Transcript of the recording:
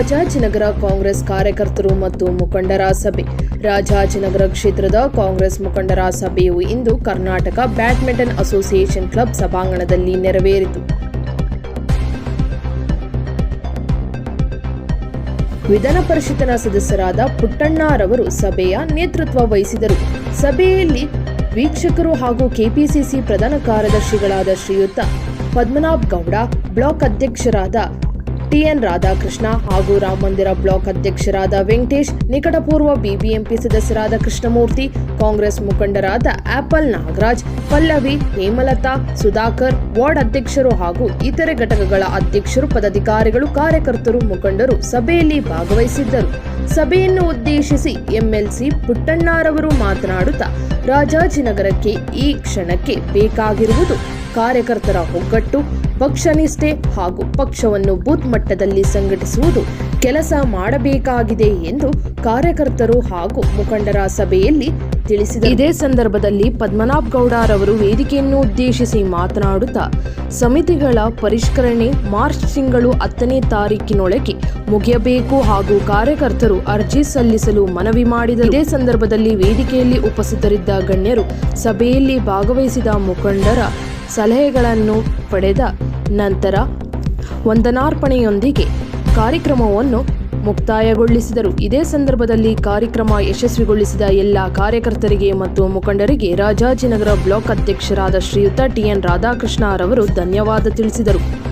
ರಾಜಾಜಿನಗರ ಕಾಂಗ್ರೆಸ್ ಕಾರ್ಯಕರ್ತರು ಮತ್ತು ಮುಖಂಡರ ಸಭೆ. ರಾಜಾಜಿನಗರ ಕ್ಷೇತ್ರದ ಕಾಂಗ್ರೆಸ್ ಮುಖಂಡರ ಸಭೆಯು ಇಂದು ಕರ್ನಾಟಕ ಬ್ಯಾಡ್ಮಿಂಟನ್ ಅಸೋಸಿಯೇಷನ್ ಕ್ಲಬ್ ಸಭಾಂಗಣದಲ್ಲಿ ನೆರವೇರಿತು. ವಿಧಾನ ಪರಿಷತ್ತಿನ ಸದಸ್ಯರಾದ ಪುಟ್ಟಣ್ಣರವರು ಸಭೆಯ ನೇತೃತ್ವ ವಹಿಸಿದರು. ಸಭೆಯಲ್ಲಿ ವೀಕ್ಷಕರು ಹಾಗೂ ಕೆಪಿಸಿಸಿ ಪ್ರಧಾನ ಕಾರ್ಯದರ್ಶಿಗಳಾದ ಶ್ರೀಯುತ ಪದ್ಮನಾಭ್ ಗೌಡ, ಬ್ಲಾಕ್ ಅಧ್ಯಕ್ಷರಾದ ಟಿಎನ್ ರಾಧಾಕೃಷ್ಣ ಹಾಗೂ ರಾಮ ಮಂದಿರ ಬ್ಲಾಕ್ ಅಧ್ಯಕ್ಷರಾದ ವೆಂಕಟೇಶ್, ನಿಕಟಪೂರ್ವ ಬಿಬಿಎಂಪಿ ಸದಸ್ಯರಾದ ಕೃಷ್ಣಮೂರ್ತಿ, ಕಾಂಗ್ರೆಸ್ ಮುಖಂಡರಾದ ಆಪಲ್ ನಾಗರಾಜ್, ಪಲ್ಲವಿ, ಹೇಮಲತಾ, ಸುಧಾಕರ್, ವಾರ್ಡ್ ಅಧ್ಯಕ್ಷರು ಹಾಗೂ ಇತರೆ ಘಟಕಗಳ ಅಧ್ಯಕ್ಷರು, ಪದಾಧಿಕಾರಿಗಳು, ಕಾರ್ಯಕರ್ತರು, ಮುಖಂಡರು ಸಭೆಯಲ್ಲಿ ಭಾಗವಹಿಸಿದ್ದರು. ಸಭೆಯನ್ನು ಉದ್ದೇಶಿಸಿ ಎಂಎಲ್ಸಿ ಪುಟ್ಟಣ್ಣರವರು ಮಾತನಾಡುತ್ತಾ, ರಾಜಾಜಿನಗರಕ್ಕೆ ಈ ಕ್ಷಣಕ್ಕೆ ಬೇಕಾಗಿರುವುದು ಕಾರ್ಯಕರ್ತರ ಒಗ್ಗಟ್ಟು ಪಕ್ಷ ನಿಷ್ಠೆ ಹಾಗೂ ಪಕ್ಷವನ್ನು ಬೂತ್ ಮಟ್ಟದಲ್ಲಿ ಸಂಘಟಿಸುವುದು ಕೆಲಸ ಮಾಡಬೇಕಾಗಿದೆ ಎಂದು ಕಾರ್ಯಕರ್ತರು ಹಾಗೂ ಮುಖಂಡರ ಸಭೆಯಲ್ಲಿ ತಿಳಿಸಿದ ಇದೇ ಸಂದರ್ಭದಲ್ಲಿ ಪದ್ಮನಾಭ್ ಗೌಡರವರು ವೇದಿಕೆಯನ್ನು ಉದ್ದೇಶಿಸಿ ಮಾತನಾಡುತ್ತಾ, ಸಮಿತಿಗಳ ಪರಿಷ್ಕರಣೆ ಮಾರ್ಚ್ ತಿಂಗಳು ಹತ್ತನೇ ತಾರೀಕಿನೊಳಗೆ ಮುಗಿಯಬೇಕು ಹಾಗೂ ಕಾರ್ಯಕರ್ತರು ಅರ್ಜಿ ಸಲ್ಲಿಸಲು ಮನವಿ ಮಾಡಿದ ಇದೇ ಸಂದರ್ಭದಲ್ಲಿ ವೇದಿಕೆಯಲ್ಲಿ ಉಪಸ್ಥಿತರಿದ್ದ ಗಣ್ಯರು ಸಭೆಯಲ್ಲಿ ಭಾಗವಹಿಸಿದ ಮುಖಂಡರ ಸಲಹೆಗಳನ್ನು ಪಡೆದ ನಂತರ ವಂದನಾರ್ಪಣೆಯೊಂದಿಗೆ ಕಾರ್ಯಕ್ರಮವನ್ನು ಮುಕ್ತಾಯಗೊಳಿಸಿದರು. ಇದೇ ಸಂದರ್ಭದಲ್ಲಿ ಕಾರ್ಯಕ್ರಮ ಯಶಸ್ವಿಗೊಳಿಸಿದ ಎಲ್ಲ ಕಾರ್ಯಕರ್ತರಿಗೆ ಮತ್ತು ಮುಖಂಡರಿಗೆ ರಾಜಾಜಿನಗರ ಬ್ಲಾಕ್ ಅಧ್ಯಕ್ಷರಾದ ಶ್ರೀಯುತ ಟಿಎನ್ ರಾಧಾಕೃಷ್ಣ ರವರು ಧನ್ಯವಾದ ತಿಳಿಸಿದರು.